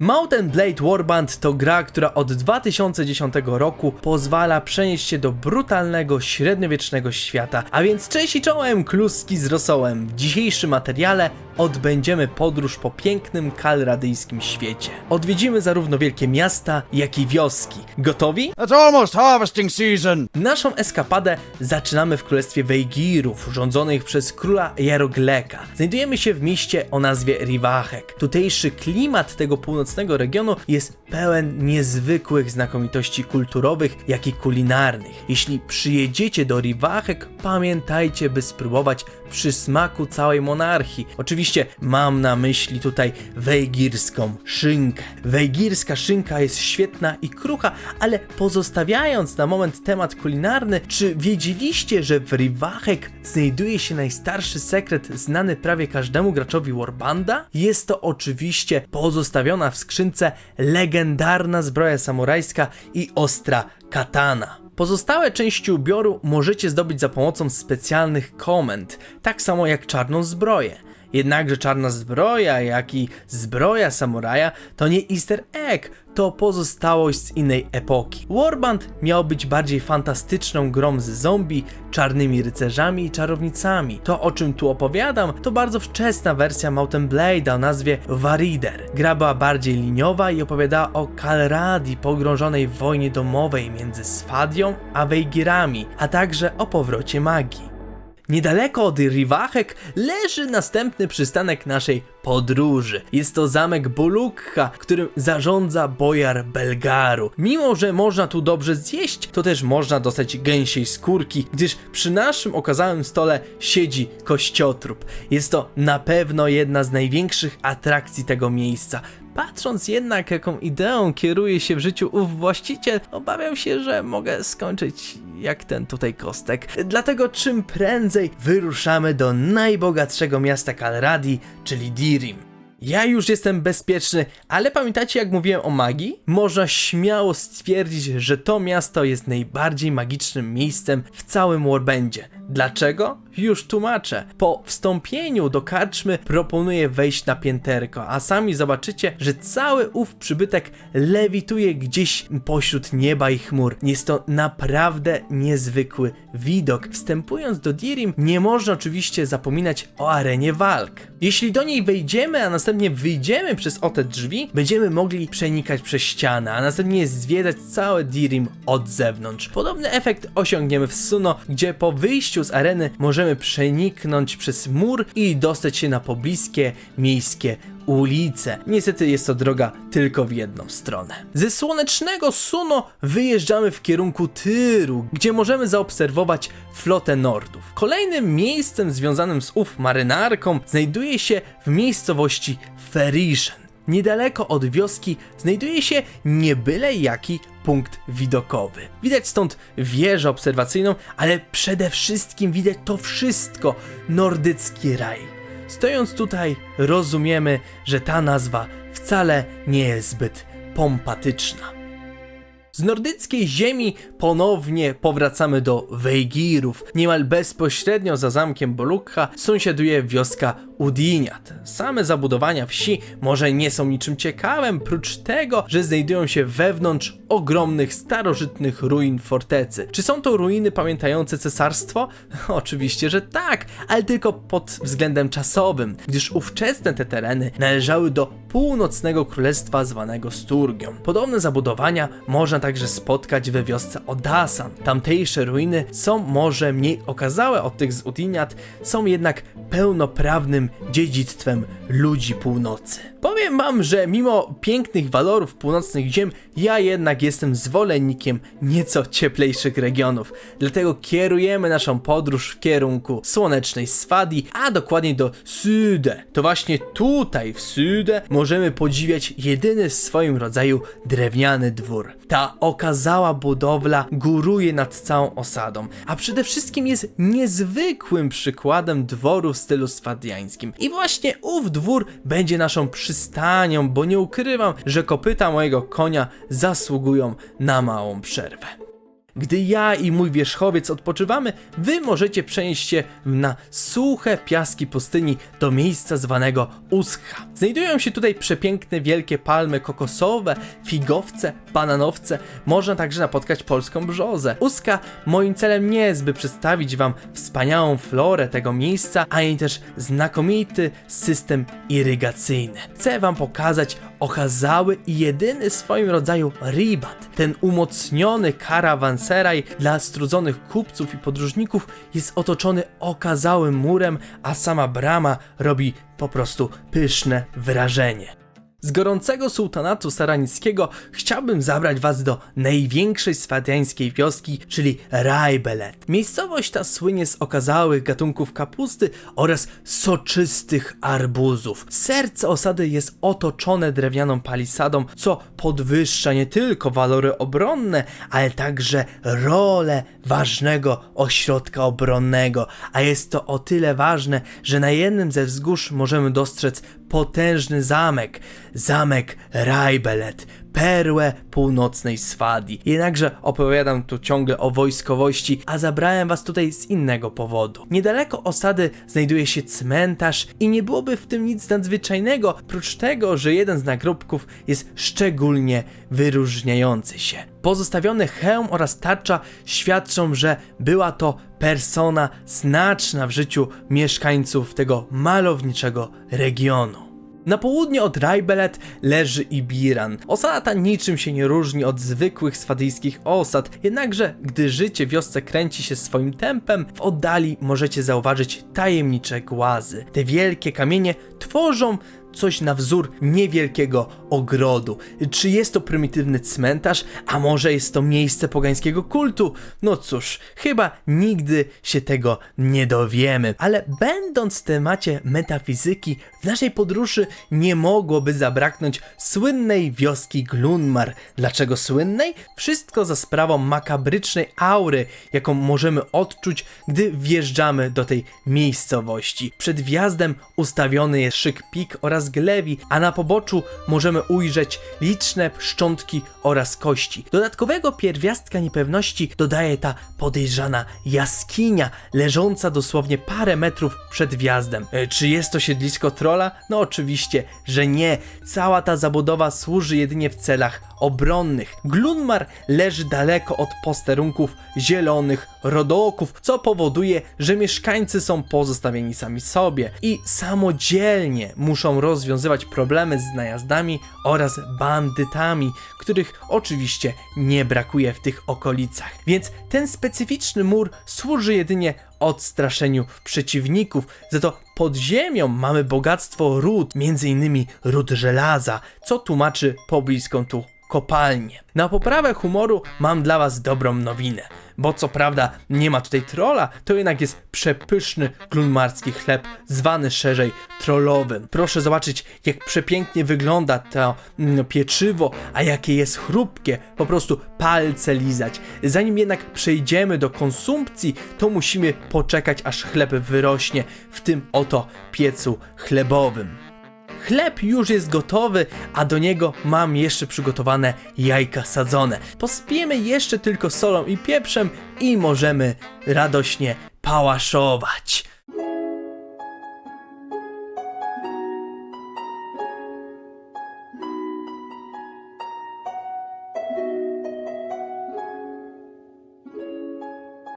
Mountain Blade Warband to gra, która od 2010 roku pozwala przenieść się do brutalnego, średniowiecznego świata. A więc cześć i czołem, kluski z rosołem. W dzisiejszym materiale odbędziemy podróż po pięknym kalradyjskim świecie. Odwiedzimy zarówno wielkie miasta, jak i wioski. Gotowi? It's almost harvesting season. Naszą eskapadę zaczynamy w królestwie Wejgirów, rządzonych przez króla Jarogleka. Znajdujemy się w mieście o nazwie Rivachek. Tutejszy klimat tego północnego regionu jest pełen niezwykłych znakomitości kulturowych, jak i kulinarnych. Jeśli przyjedziecie do Rivachek, pamiętajcie, by spróbować przysmaku całej monarchii. Oczywiście mam na myśli tutaj wejgirską szynkę. Wejgirska szynka jest świetna i krucha, ale pozostawiając na moment temat kulinarny, czy wiedzieliście, że w Rivachek znajduje się najstarszy sekret znany prawie każdemu graczowi Warbanda? Jest to oczywiście pozostawiona w skrzynce legendarna zbroja samurajska i ostra katana. Pozostałe części ubioru możecie zdobyć za pomocą specjalnych komend, tak samo jak czarną zbroję. Jednakże czarna zbroja, jak i zbroja samuraja to nie easter egg, to pozostałość z innej epoki. Warband miał być bardziej fantastyczną grą z zombie, czarnymi rycerzami i czarownicami. To o czym tu opowiadam to bardzo wczesna wersja Mountain Blade o nazwie Varider. Gra była bardziej liniowa i opowiadała o Kalradii pogrążonej w wojnie domowej między Sfadią a Wejgirami, a także o powrocie magii. Niedaleko od Rivachek leży następny przystanek naszej podróży. Jest to zamek Bolukha, którym zarządza bojar Belgaru. Mimo, że można tu dobrze zjeść, to też można dostać gęsiej skórki, gdyż przy naszym okazałym stole siedzi kościotrup. Jest to na pewno jedna z największych atrakcji tego miejsca. Patrząc jednak, jaką ideą kieruje się w życiu ów właściciel, obawiam się, że mogę skończyć jak ten tutaj kostek. Dlatego czym prędzej wyruszamy do najbogatszego miasta Kalradii, czyli Dirim. Ja już jestem bezpieczny, ale pamiętacie jak mówiłem o magii? Można śmiało stwierdzić, że to miasto jest najbardziej magicznym miejscem w całym Warbandzie. Dlaczego? Już tłumaczę. Po wstąpieniu do karczmy proponuję wejść na pięterko, a sami zobaczycie, że cały ów przybytek lewituje gdzieś pośród nieba i chmur. Jest to naprawdę niezwykły widok. Wstępując do Dirim, nie można oczywiście zapominać o arenie walk. Jeśli do niej wejdziemy, a następnie wyjdziemy przez o te drzwi, będziemy mogli przenikać przez ścianę, a następnie zwiedzać całe Dirim od zewnątrz. Podobny efekt osiągniemy w Suno, gdzie po wyjściu z areny możemy przeniknąć przez mur i dostać się na pobliskie miejskie ulice. Niestety jest to droga tylko w jedną stronę. Ze słonecznego Suno wyjeżdżamy w kierunku Tyru, gdzie możemy zaobserwować flotę Nordów. Kolejnym miejscem związanym z ów marynarką znajduje się w miejscowości Ferishen. Niedaleko od wioski znajduje się nie byle jaki punkt widokowy. Widać stąd wieżę obserwacyjną, ale przede wszystkim widać to wszystko nordycki raj. Stojąc tutaj, rozumiemy, że ta nazwa wcale nie jest zbyt pompatyczna. Z nordyckiej ziemi ponownie powracamy do Wejgirów. Niemal bezpośrednio za zamkiem Bolukha sąsiaduje wioska Udiniat. Same zabudowania wsi może nie są niczym ciekawym, prócz tego, że znajdują się wewnątrz ogromnych, starożytnych ruin fortecy. Czy są to ruiny pamiętające cesarstwo? Oczywiście, że tak, ale tylko pod względem czasowym, gdyż ówczesne te tereny należały do północnego królestwa zwanego Sturgią. Podobne zabudowania można także spotkać we wiosce Odasan. Tamtejsze ruiny są może mniej okazałe od tych z Udiniat, są jednak pełnoprawnym dziedzictwem ludzi północy. Powiem wam, że mimo pięknych walorów północnych ziem, ja jednak jestem zwolennikiem nieco cieplejszych regionów. Dlatego kierujemy naszą podróż w kierunku słonecznej Swadii, a dokładniej do Sude. To właśnie tutaj w Sude możemy podziwiać jedyny w swoim rodzaju drewniany dwór. Ta okazała budowla góruje nad całą osadą, a przede wszystkim jest niezwykłym przykładem dworu w stylu swadiańskim. I właśnie ów dwór będzie naszą przystanią, bo nie ukrywam, że kopyta mojego konia zasługują na małą przerwę. Gdy ja i mój wierzchowiec odpoczywamy, wy możecie przenieść się na suche piaski pustyni do miejsca zwanego Uskha. Znajdują się tutaj przepiękne wielkie palmy kokosowe, figowce, bananowce, można także napotkać polską brzozę. Uskha moim celem nie jest, by przedstawić wam wspaniałą florę tego miejsca, ani też znakomity system irygacyjny. Chcę wam pokazać okazały i jedyny w swoim rodzaju ribat. Ten umocniony karawanseraj dla strudzonych kupców i podróżników jest otoczony okazałym murem, a sama brama robi po prostu pyszne wrażenie. Z gorącego sułtanatu saranickiego chciałbym zabrać was do największej swadeńskiej wioski, czyli Rajbelet. Miejscowość ta słynie z okazałych gatunków kapusty oraz soczystych arbuzów. Serce osady jest otoczone drewnianą palisadą, co podwyższa nie tylko walory obronne, ale także rolę ważnego ośrodka obronnego, a jest to o tyle ważne, że na jednym ze wzgórz możemy dostrzec potężny zamek, zamek Rajbelet, perłę północnej Swadii. Jednakże opowiadam tu ciągle o wojskowości, a zabrałem was tutaj z innego powodu. Niedaleko osady znajduje się cmentarz i nie byłoby w tym nic nadzwyczajnego, prócz tego, że jeden z nagrobków jest szczególnie wyróżniający się. Pozostawiony hełm oraz tarcza świadczą, że była to persona znaczna w życiu mieszkańców tego malowniczego regionu. Na południe od Rajbelet leży Ibiran. Osada ta niczym się nie różni od zwykłych swadyjskich osad, jednakże gdy życie wiosce kręci się swoim tempem, w oddali możecie zauważyć tajemnicze głazy. Te wielkie kamienie tworzą coś na wzór niewielkiego ogrodu. Czy jest to prymitywny cmentarz, a może jest to miejsce pogańskiego kultu? No cóż, chyba nigdy się tego nie dowiemy. Ale będąc w temacie metafizyki, w naszej podróży nie mogłoby zabraknąć słynnej wioski Glunmar. Dlaczego słynnej? Wszystko za sprawą makabrycznej aury, jaką możemy odczuć, gdy wjeżdżamy do tej miejscowości. Przed wjazdem ustawiony jest szyk pik oraz glewi, a na poboczu możemy ujrzeć liczne szczątki oraz kości. Dodatkowego pierwiastka niepewności dodaje ta podejrzana jaskinia, leżąca dosłownie parę metrów przed wjazdem. E, czy jest to siedlisko trola? No oczywiście, że nie. Cała ta zabudowa służy jedynie w celach obronnych. Glunmar leży daleko od posterunków zielonych rodołków, co powoduje, że mieszkańcy są pozostawieni sami sobie i samodzielnie muszą rozwiązywać problemy z najazdami oraz bandytami, których oczywiście nie brakuje w tych okolicach. Więc ten specyficzny mur służy jedynie odstraszeniu przeciwników, za to pod ziemią mamy bogactwo ród, m.in. ród żelaza, co tłumaczy pobliską tu kopalnię. Na poprawę humoru mam dla was dobrą nowinę, bo co prawda nie ma tutaj trola, to jednak jest przepyszny glunmarski chleb, zwany szerzej trollowym. Proszę zobaczyć, jak przepięknie wygląda to mm, pieczywo, a jakie jest chrupkie, po prostu palce lizać. Zanim jednak przejdziemy do konsumpcji, to musimy poczekać, aż chleb wyrośnie w tym oto piecu chlebowym. Chleb już jest gotowy, a do niego mam jeszcze przygotowane jajka sadzone. Posypiemy jeszcze tylko solą i pieprzem i możemy radośnie pałaszować.